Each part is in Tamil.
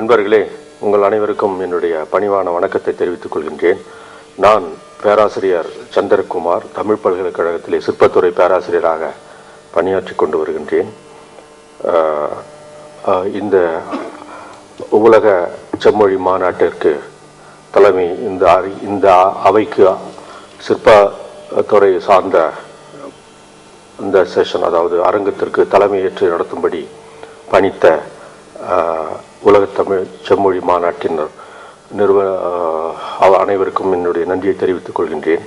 அன்பர்களே உங்கள் அனைவருக்கும் என்னுடைய பணிவான வணக்கத்தை தெரிவித்துக் கொள்கின்றேன். நான் பேராசிரியர் சந்திரகுமார் தமிழ் பல்கலைக்கழகத்திலே சிற்பத்துறை பேராசிரியராக பணியாற்றி கொண்டு வருகின்றேன். இந்த உலக செம்மொழி மாநாட்டிற்கு தலைமை இந்த அறி- இந்த அவைக்கு சிற்பத்துறை சார்ந்த இந்த செஷன் அதாவது அரங்கத்திற்கு தலைமையேற்று நடத்தும்படி பணித்த உலகத்தமிழ் தமிழ் செம்மொழி மாநாட்டின் நிறுவ அனைவருக்கும் என்னுடைய நன்றியை தெரிவித்துக் கொள்கின்றேன்.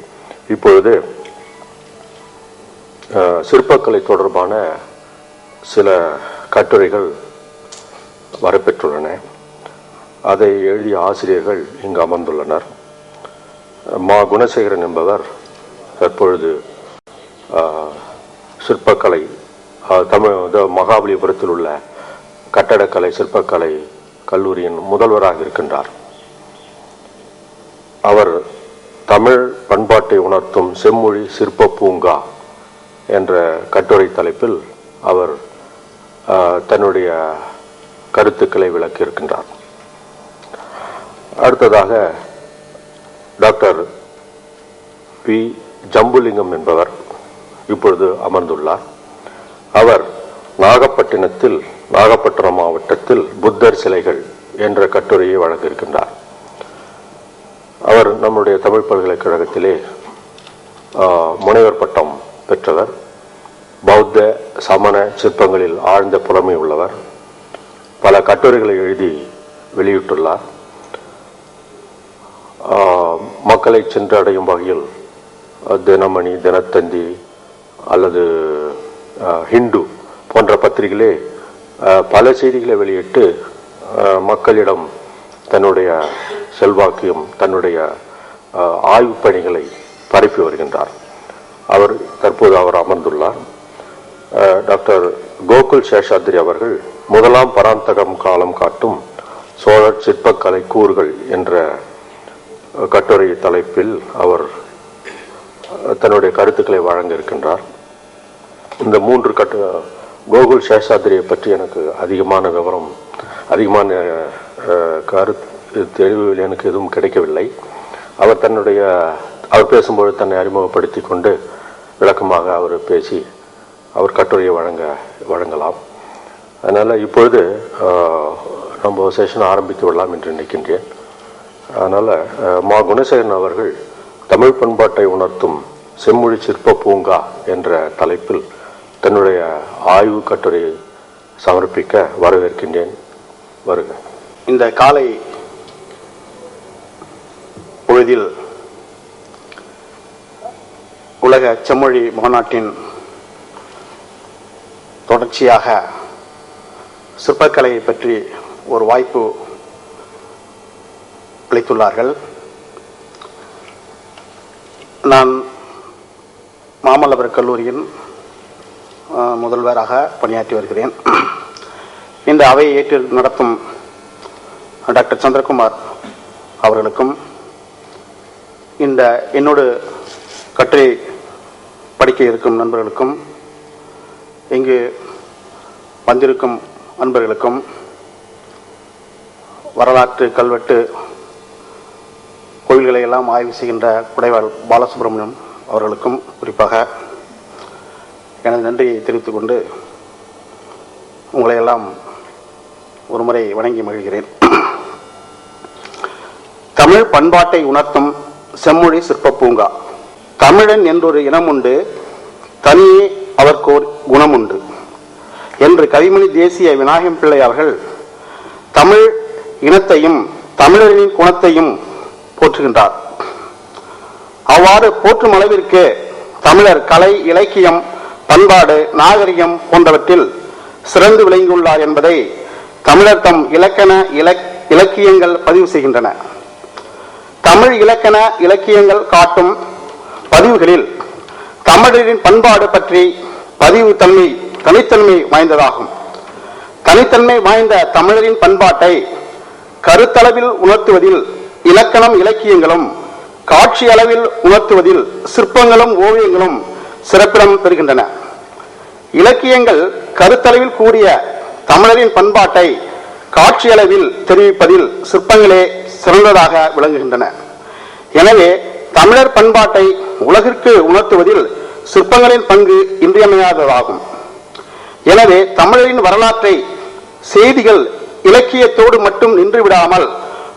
இப்பொழுது சிற்பக்கலை தொடர்பான சில கட்டுரைகள் வரப்பெற்றுள்ளன. அதை எழுதிய ஆசிரியர்கள் இங்கு அமர்ந்துள்ளனர். மா குணசேகரன் என்பவர் தற்பொழுது சிற்பக்கலை தமிழ் மகாபலிபுரத்தில் உள்ள கட்டடக்கலை சிற்பக்கலை கல்லூரியின் முதல்வராக இருக்கின்றார். அவர் தமிழ் பண்பாட்டை உணர்த்தும் செம்மொழி சிற்ப பூங்கா என்ற கட்டுரை தலைப்பில் அவர் தன்னுடைய கருத்துக்களை விளக்கியிருக்கின்றார். அடுத்ததாக டாக்டர் பி. ஜம்புலிங்கம் என்பவர் இப்பொழுது அமர்ந்துள்ளார். அவர் நாகப்பட்டினத்தில் நாகப்பட்டினம் மாவட்டத்தில் புத்தர் சிலைகள் என்ற கட்டுரையை வழங்கியிருக்கின்றார். அவர் நம்முடைய தமிழ் பல்கலைக்கழகத்திலே ஆஹ், முனைவர் பட்டம் பெற்றவர் பௌத்த சமண சிற்பங்களில் ஆழ்ந்த புலமை உள்ளவர் பல கட்டுரைகளை எழுதி வெளியிட்டுள்ளார். மக்களை சென்றடையும் வகையில் தினமணி தினத்தந்தி அல்லது ஹிந்து போன்ற பத்திரிகைகளே பல செய்திகளை வெளியிட்டு மக்களிடம் தன்னுடைய செல்வாக்கையும் தன்னுடைய ஆய்வு ஆய்வுப் பணிகளை பரப்பி வருகின்றார். அவர் தற்போது அவர் அமர்ந்துள்ளார். டாக்டர் கோகுல் சேஷாத்ரி அவர்கள் முதலாம் பராந்தகம் காலம் காட்டும் சோழர் சிற்பக்கலை கூறுகள் என்ற கட்டுரை தலைப்பில் அவர் தன்னுடைய கருத்துக்களை வழங்க இருக்கின்றார். இந்த மூன்று கட்டு கோகுல் சேஷாத்ரியை பற்றி எனக்கு அதிகமான விவரம் அதிகமான கருத்து தெளிவுகள் எனக்கு எதுவும் கிடைக்கவில்லை. அவர் தன்னுடைய அவர் பேசும்போது தன்னை அறிமுகப்படுத்தி கொண்டு விளக்கமாக அவர் பேசி அவர் கட்டுரையை வழங்க வழங்கலாம். அதனால் இப்பொழுது நம்ம செஷன் ஆரம்பித்து விடலாம் என்று நினைக்கின்றேன். அதனால் மா குணசேகரன் அவர்கள் தமிழ் பண்பாட்டை உணர்த்தும் செம்மொழி சிற்ப பூங்கா என்ற தலைப்பில் தன்னுடைய ஆய்வு கட்டுரையை சமர்ப்பிக்க வரவேற்கின்றேன். வருக. இந்த காலை பொழுதில் உலக செம்மொழி மாநாட்டின் தொடர்ச்சியாக சிற்பக்கலையை பற்றி ஒரு வாய்ப்பு அளித்துள்ளார்கள். நான் மாமல்லபுர கல்லூரியின் முதல்வராக பணியாற்றி வருகிறேன். இந்த அவையை ஏற்று நடத்தும் டாக்டர் சந்திரகுமார் அவர்களுக்கும் இந்த என்னோடு கட்டுரை படிக்க இருக்கும் நண்பர்களுக்கும் இங்கு வந்திருக்கும் அன்பர்களுக்கும் வரலாற்று கல்வெட்டு கோயில்களை எல்லாம் ஆய்வு செய்கின்ற குடைவாள் பாலசுப்ரமணியம் அவர்களுக்கும் குறிப்பாக எனது நன்றியை தெரிவித்துக் கொண்டு உங்களையெல்லாம் ஒருமுறை வணங்கி மகிழ்கிறேன். தமிழ் பண்பாட்டை உணர்த்தும் செம்மொழி சிற்ப பூங்கா தமிழன் என்றொரு இனம் உண்டு தனியே அவர்க்கோர் குணம் உண்டு. என்று கவிமணி தேசிய விநாயகம் பிள்ளை அவர்கள் தமிழ் இனத்தையும் தமிழரின் குணத்தையும் போற்றுகின்றார். அவ்வாறு போற்றும் அளவிற்கு தமிழர் கலை இலக்கியம் பண்பாடு நாகரிகம் போன்றவற்றில் சிறந்து விளங்கியுள்ளார் என்பதை தமிழர் தம் இலக்கண இலக் இலக்கியங்கள் பதிவு செய்கின்றன. தமிழ் இலக்கண இலக்கியங்கள் காட்டும் பதிவுகளில் தமிழரின் பண்பாடு பற்றி பதிவு தன்மை தனித்தன்மை வாய்ந்ததாகும். தனித்தன்மை வாய்ந்த தமிழரின் பண்பாட்டை கருத்தளவில் உணர்த்துவதில் இலக்கணம் இலக்கியங்களும் காட்சி அளவில் உணர்த்துவதில் சிற்பங்களும் ஓவியங்களும் சிறப்பிடம் பெறுகின்றன. இலக்கியங்கள் கருத்தளவில் கூடிய தமிழரின் பண்பாட்டை காட்சியளவில் தெரிவிப்பதில் சிற்பங்களே சிறந்ததாக விளங்குகின்றன. எனவே தமிழர் பண்பாட்டை உலகிற்கு உணர்த்துவதில் சிற்பங்களின் பங்கு இன்றியமையாததாகும். எனவே தமிழரின் வரலாற்றை செய்திகள் இலக்கியத்தோடு மட்டும் நின்று விடாமல்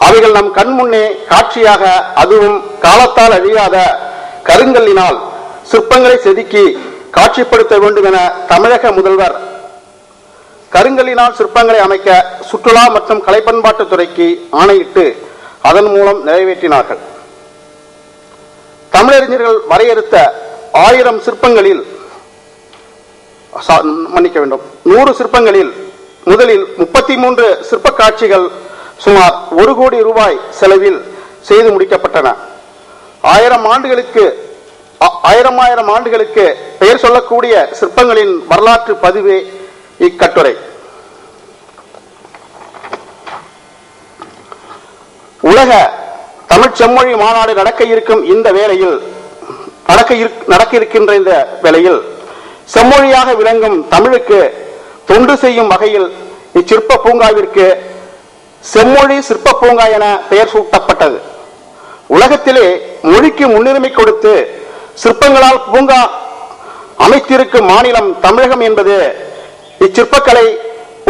அவைகள் நம் கண் முன்னே காட்சியாக அதுவும் காலத்தால் அழியாத கருங்கல்லினால் சிற்பங்களை செதுக்கி காட்சிப்படுத்த வேண்டும் என தமிழக முதல்வர் கருங்கல்லினால் சிற்பங்களை அமைக்க சுற்றுலா மற்றும் கலைப்பண்பாட்டு துறைக்கு ஆணையிட்டு அதன் மூலம் நிறைவேற்றினார்கள். தமிழறிஞர்கள் வரையறுத்த ஆயிரம் சிற்பங்களில் மன்னிக்க வேண்டும் நூறு சிற்பங்களில் முதலில் முப்பத்தி மூன்று சிற்ப காட்சிகள் சுமார் ஒரு கோடி ரூபாய் செலவில் செய்து முடிக்கப்பட்டன. ஆயிரம் ஆண்டுகளுக்கு ஆயிரம் ஆயிரம் ஆண்டுகளுக்கு பெயர் சொல்லக்கூடிய சிற்பங்களின் வரலாற்று பதிவே இக்கட்டுரை. உலக தமிழ் செம்மொழி மாநாடு நடக்க இருக்கும் இந்த வேளையில் நடக்க நடக்க இருக்கின்ற இந்த வேளையில் செம்மொழியாக விளங்கும் தமிழுக்கு தொண்டு செய்யும் வகையில் இச்சிற்ப பூங்காவிற்கு செம்மொழி சிற்ப பூங்கா என பெயர் சூட்டப்பட்டது. உலகத்திலே மொழிக்கு முன்னுரிமை கொடுத்து சிற்பங்களால் பூங்கா அமைத்திருக்கும் மாநிலம் தமிழகம் என்பது இச்சிற்பக்கலை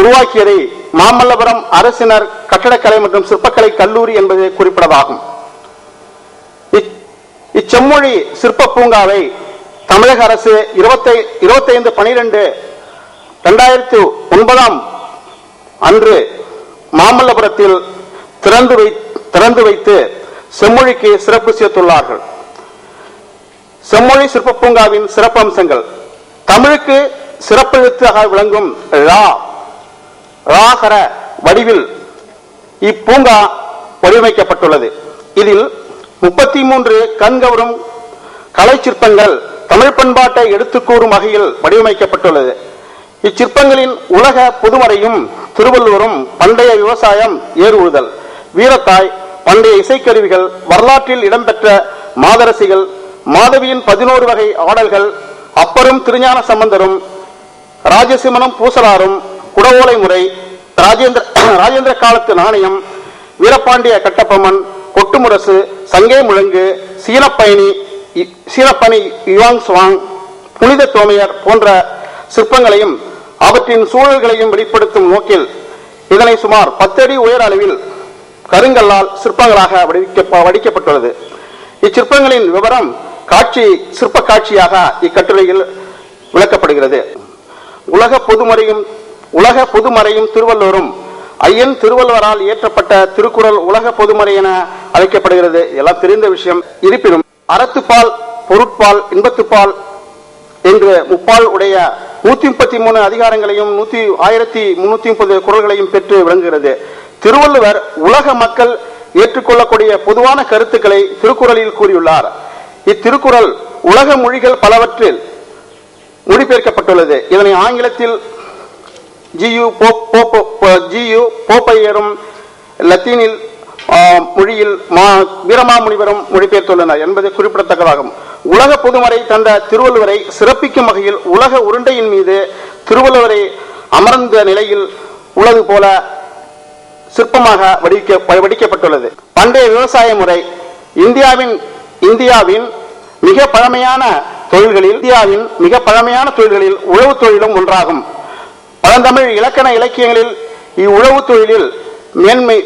உருவாக்கியதை மாமல்லபுரம் அரசினர் கட்டடக்கலை மற்றும் சிற்பக்கலை கல்லூரி என்பது குறிப்பிடதாகும் இச்செம்மொழி சிற்ப பூங்காவை தமிழக அரசு இருபத்தை இருபத்தைந்து பனிரெண்டு ரெண்டாயிரத்து ஒன்பதாம் அன்று மாமல்லபுரத்தில் திறந்து வை திறந்து வைத்து செம்மொழிக்கு சிறப்பு சேர்த்துள்ளார்கள். செம்மொழி சிற்ப பூங்காவின் சிறப்பம்சங்கள். தமிழுக்கு சிறப்பெழுத்தாக விளங்கும் ரா. ராகர வடிவில் இப்பூங்கா வடிவமைக்கப்பட்டுள்ளது. இதில் முப்பத்தி மூன்று கண்கவரும் கலை சிற்பங்கள் தமிழ் பண்பாட்டை எடுத்துக்கூறும் வகையில் வடிவமைக்கப்பட்டுள்ளது. இச்சிற்பங்களின் உலக பொதுமறையும் திருவள்ளுவரும் பண்டைய விவசாயம் ஏர் உழுதல் வீரத்தாய் பண்டைய இசைக்கருவிகள் வரலாற்றில் இடம்பெற்ற மாதரசிகள் மாதவியின் பதினோரு வகை ஆடல்கள் அப்பரும் திருஞான சம்பந்தரும் ராஜசிம்மனும் பூசலாரும் குடவோலை முறை ராஜேந்திர ராஜேந்திர காலத்து நாணயம் வீரபாண்டிய கட்டபொம்மன் கொட்டுமுரசு சங்கே முழங்கு சீனப்பயணி சீனப்பணி யுவாங் சுவாங் புனித தோமையர் போன்ற சிற்பங்களையும் அவற்றின் சூழல்களையும் வெளிப்படுத்தும் நோக்கில் இதனை சுமார் பத்தடி உயர அளவில் கருங்கல்லால் சிற்பங்களாக வடிக்கப்பட்டுள்ளது. இச்சிற்பங்களின் விவரம் காட்சி சிற்ப காட்சியாக இக்கட்டுரையில் விளக்கப்படுகிறது. உலக பொதுமறையும் உலக பொதுமறையும் திருவள்ளுவரும் ஐயன் திருவள்ளுவரால் இயற்றப்பட்ட திருக்குறள் உலக பொதுமறை என அழைக்கப்படுகிறது. எல்லாம் தெரிந்த விஷயம். இருப்பினும் அறத்துப்பால் பொருட்பால் இன்பத்துப்பால் என்று முப்பால் உடைய நூத்தி முப்பத்தி மூணு அதிகாரங்களையும் நூத்தி ஆயிரத்தி முன்னூத்தி முப்பது குரல்களையும் பெற்று விளங்குகிறது. திருவள்ளுவர் உலக மக்கள் ஏற்றுக்கொள்ளக்கூடிய பொதுவான கருத்துக்களை திருக்குறளில் கூறியுள்ளார். இத்திருக்குறள் உலக மொழிகள் பலவற்றில் மொழிபெயர்க்கப்பட்டுள்ளது. இதனை ஆங்கிலத்தில் ஜியு போ- ஜியு போப்பையரும் லத்தீனில் மொழியில் மா வீரமாமுனிவரும் மொழிபெயர்த்துள்ளனர் என்பது குறிப்பிடத்தக்கதாகும். உலக பொதுமறை தந்த திருவள்ளுவரை சிறப்பிக்கும் வகையில் உலக உருண்டையின் மீது திருவள்ளுவரை அமர்ந்த நிலையில் உள்ளது போல சிற்பமாக வடிக்க வடிக்கப்பட்டுள்ளது. பண்டைய விவசாய முறை இந்தியாவின் இந்தியாவின் மிக பழமையான தொழில்களில் இந்தியாவின் மிக பழமையான தொழில்களில் உழவு தொழிலும் ஒன்றாகும். பழந்தமிழ் இலக்கண இலக்கியங்களில் இவ்வுழவு தொழிலில் மேன்மை